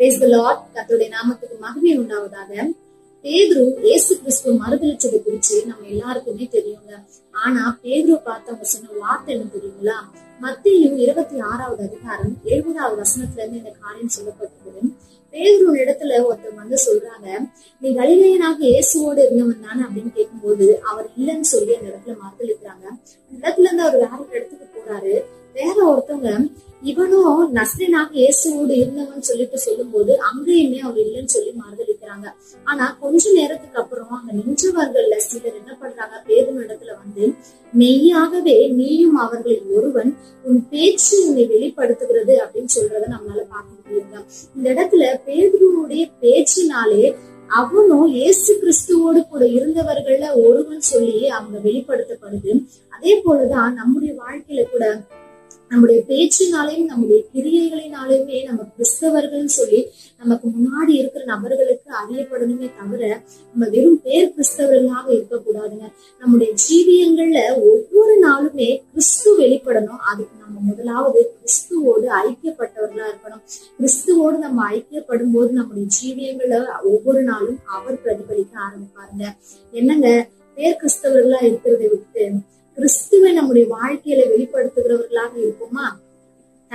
Praise கர்த்தருடைய நாமத்துக்கு மகிமை உண்டாவதாக. பேதுரு இயேசு கிறிஸ்துவ மறுதளிச்சதை குறிச்சு நம்ம எல்லாருக்குமே தெரியுங்க ஆனா பேதுரு பார்த்தவங்க சொன்ன வார்த்தை என்ன தெரியுங்களா? மத்தியும் இருபத்தி ஆறாவது அதிகாரம் எழுபதாவது வசனத்துல இருந்து இந்த காரியம் சொல்லப்பட்டது பேதுரு இடத்துல ஒருத்தர் வந்து சொல்றாங்க நீ வலிமையனாக இயேசுவோடு இருந்தவன் தானே? அப்படின்னு கேட்கும்போது அவர் இல்லைன்னு சொல்லி அந்த இடத்துல மறுதளிக்கிறாங்க அந்த இடத்துல இருந்து அவர் வேற ஒரு இடத்துக்கு போறாரு. வேற ஒருத்தவங்க இவனும் நஸ்ரீனாக இயேசுவோடு இருந்தவன் சொல்லிட்டு சொல்லும்போது அங்கேயுமே அவர் இல்லைன்னு சொல்லி மறுதளிக்கிறாங்க ஆனா கொஞ்ச நேரத்துக்கு அப்புறம் அங்க நின்றவர்கள்ல சிலர் என்ன பண்றாங்க? பேரும் இடத்துல வந்து மெய்யாகவே நீயும் அவர்களில் ஒருவன் உன் பேச்சு உன்னை வெளிப்படுத்துகிறது அப்படின்னு சொல்றத நம்மளால பார்க்க முடியுங்க. இந்த இடத்துல பேதுருவுடைய பேச்சினாலே அவனும் இயேசு கிறிஸ்துவோடு கூட இருந்தவர்கள்ல ஒருவன் சொல்லி அவங்க வெளிப்படுத்தப்படுது. அதே போலதான் நம்முடைய வாழ்க்கையில கூட நம்முடைய பேச்சினாலையும் நம்முடைய கிரியைகளினாலுமே நம்ம கிறிஸ்தவர்கள் சொல்லி நமக்கு முன்னாடி இருக்கிற நபர்களுக்கு அறியப்படணுமே தவிர நம்ம வெறும் பேர் கிறிஸ்தவர்களாக இருக்கக்கூடாதுங்க. நம்முடைய ஜீவியங்கள்ல ஒவ்வொரு நாளுமே கிறிஸ்து வெளிப்படணும். அதுக்கு நம்ம முதலாவது கிறிஸ்துவோடு ஐக்கியப்பட்டவர்களா இருக்கணும். கிறிஸ்துவோடு நம்ம ஐக்கியப்படும் போது நம்முடைய ஜீவியங்களை ஒவ்வொரு நாளும் அவர் பிரதிபலிக்க ஆரம்பிப்பாருங்க. என்னங்க? பேர் கிறிஸ்தவர்களா இருக்கிறதை விட்டு கிறிஸ்துவை நம்முடைய வாழ்க்கையில வெளி